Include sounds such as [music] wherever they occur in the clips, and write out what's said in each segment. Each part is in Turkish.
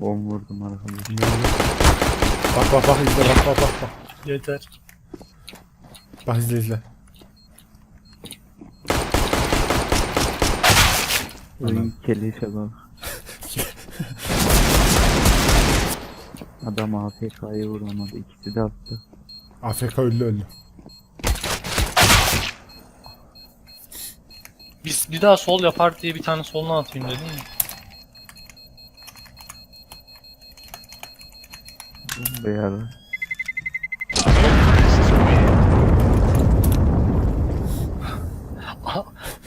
10 vurdum arkadaş. Bak bak bak izle bak bak bak bak. Yeter. Bak izle izle. Oyun keleşe bak. Adam AFK'yı vuramadı. İkisi de attı. AFK öldü öldü. Biz bir daha sol yapar diye bir tane soluna atayım dedim mi? Beyarı.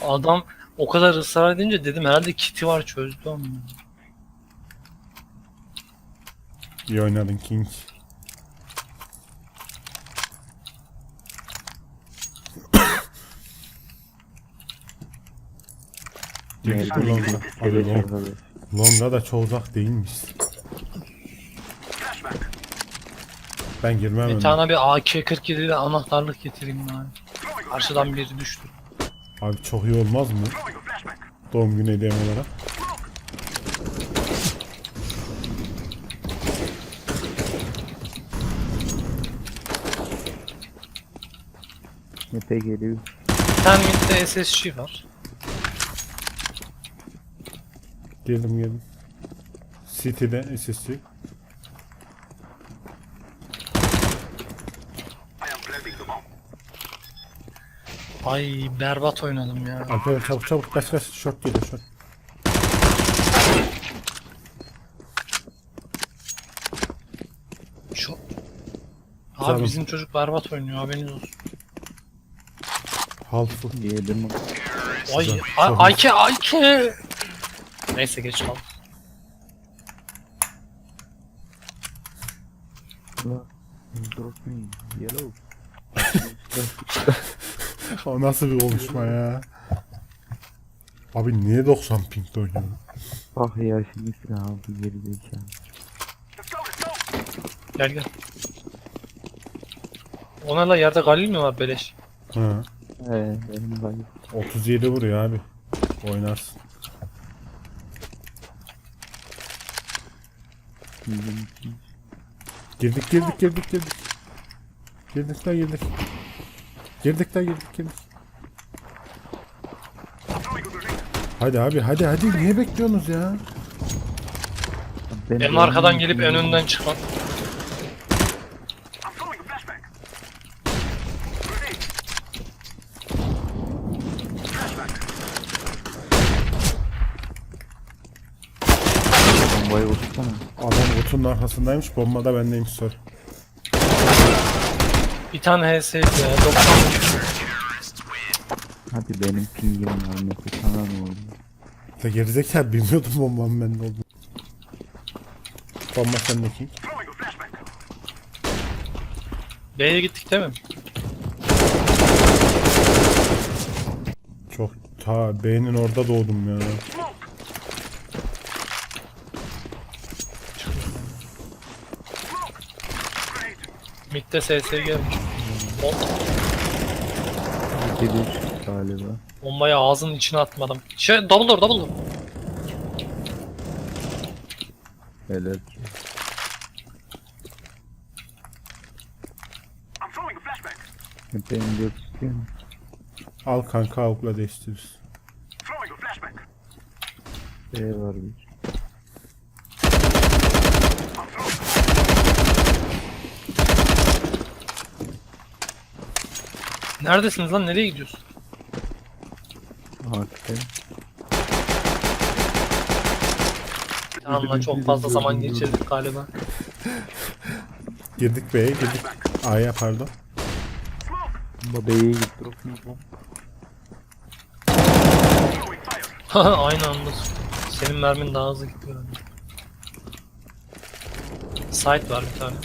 Adam o kadar ısrar edince dedim herhalde kiti var çözdü ama. İyi oynadın King. Abi. Longa da çok uzak değilmiş. Ben girmem Bir tane bir AK-47 ile anahtarlık getireyim yani. Karşıdan biri düştü. Abi çok iyi olmaz mı? Doğum günü hediyem olarak. Mete geliyor. Tane midde SSG var. Girdim girdim. City'de SSC. Ay berbat oynadım ya. Alper çabuk çabuk kaç kaç short geliyor short. Şu... Abi Canım. bizim çocuk berbat oynuyor haberiniz olsun. Half full. Yedim. Ay, ay, Ayke, Ayke. Neyse geç kaldım. La. Drop me. Yellow. [laughs] [laughs] O nasıl bir konuşma ya? Abi niye 90 pingde oynuyor? Bak ya şimdi silah aldı geri zekalı. Gel gel. Ona la yerde galil mi var beleş? Ha. Ee benim bayım. 37 vuruyor abi. Oynarsın. Girdik girdik girdik girdik. Girdik de girdik. Girdik de girdik girdik. Hadi abi hadi hadi niye bekliyorsunuz ya? Ben En de arkadan gelip en önden çıkmak. Bombayı vursana. Adam kutunun arkasındaymış bomba da bendeymiş sor. Bir tane HS ya 90. Hadi benim pingim var Mete sana ne oldu? Da gerizekalı bilmiyordum bombanın bende olduğunu. Bomba sendeki. B'ye gittik değil mi? Çok ta beynin orada doğdum ya. Mid'de SS gelmiş. O Bir de galiba. bombayı ağzının içine atmadım. Şey double door double door. Helal. Mete M4 istiyor musun? Al kanka avukla değiştiririz. B var bir. Neredesiniz lan nereye gidiyorsun? Hakikaten. Tamam çok fazla zaman geçirdik galiba. Girdik B'ye girdik. A'ya pardon. Baba B'ye git drop mu bu? Aynı anda. Senin mermin daha hızlı gidiyor. Site var bir tane.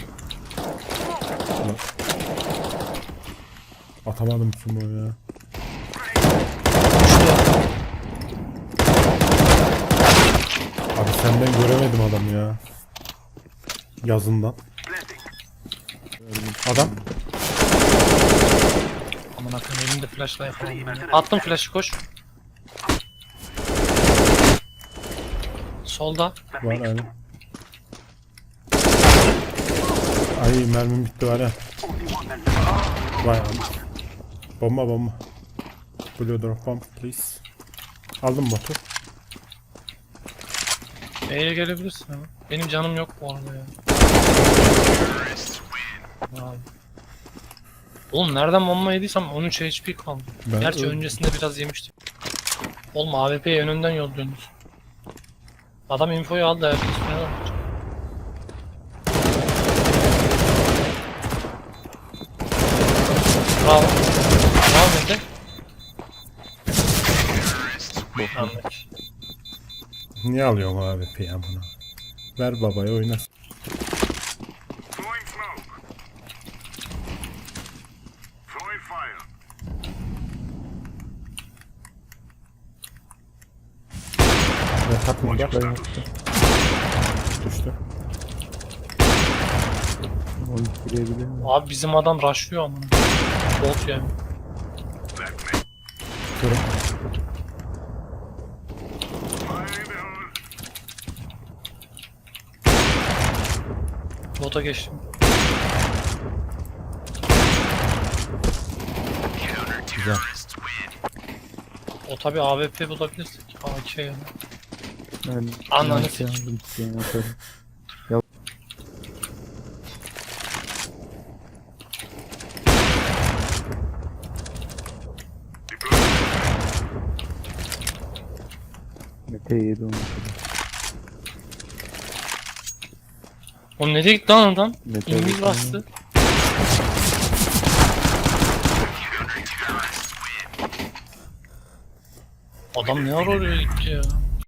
Atamadım sumo ya. Düştü. Abi senden göremedim adamı ya. Yazından. Adam. Aman akım elimde flashla yakalandım ya. Attım flash'ı koş. Solda. Var aynen. Ay mermim bitti var ya. Vay abi. Bomba bomba. Blue drop bomb please. Aldım botu. B'ye gelebilirsin ama. Benim canım yok bu arada ya. Abi. Oğlum nereden bomba yediysem 13 HP kaldı. Ben Gerçi öldüm. öncesinde biraz yemiştim. Oğlum AWP'yi önünden yolluyorsunuz. Adam infoyu aldı herkes üstüne bakacak. Bravo. Anladık. Niye alıyorsun abi ya bunu? Ver babaya oynasın. Bak. Ben Düştü. Onu? Abi bizim adam rushlıyor ama. Bolt yani. Durun. Bota geçtim. Güzel. O tabi AWP bulabilirsek. AK yani. Ben Ananı atarım. Mete yedi onu. Oğlum nereye gitti lan adam? İngiliz bastı. Adam ne ara oraya gitti ya?